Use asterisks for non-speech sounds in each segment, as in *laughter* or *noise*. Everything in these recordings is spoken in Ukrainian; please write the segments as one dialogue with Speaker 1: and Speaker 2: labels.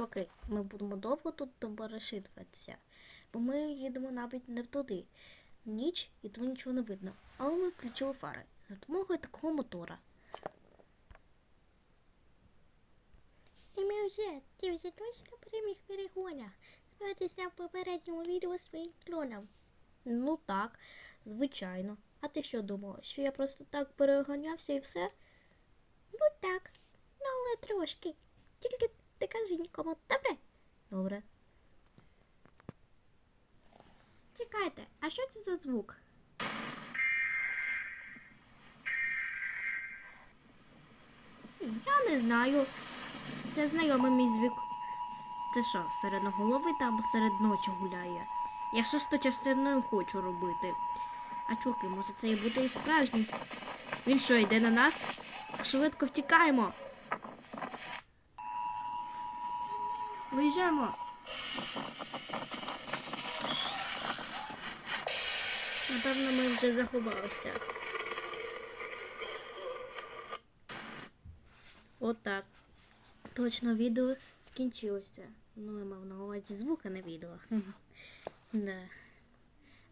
Speaker 1: Чуваки, ми будемо довго тут доборешитуватися, бо ми їдемо навіть не туди. Ніч і тому нічого не видно. Але ми включили фари за допомогою такого мотора. І ми вже 98 прямих перегонах. Дивитися в попередньому відео своїм клоном. Ну так, звичайно. А ти що думала, що я просто так переганявся і все? Ну так, ну але трошки. Тільки ти кажи нікому, добре? Добре. Чекайте, а що це за звук? Я не знаю. Це знайомий мій звук. Це що, середноголовий там серед ночі гуляє? Я щось то частиною хочу робити. А чуки, може це і буде і справжній. Він що, йде на нас? Швидко втікаємо. Виїжджаємо. Напевно, ми вже заховалися. Отак. Точно відео скінчилося. Ну, я мав на увазі звук, а не відео. *laughs* да.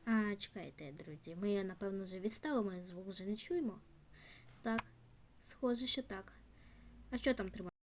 Speaker 1: А, чекайте, друзі. Ми, напевно, вже відставимо, звук вже не чуємо. Так, схоже, що так. А що там тримає?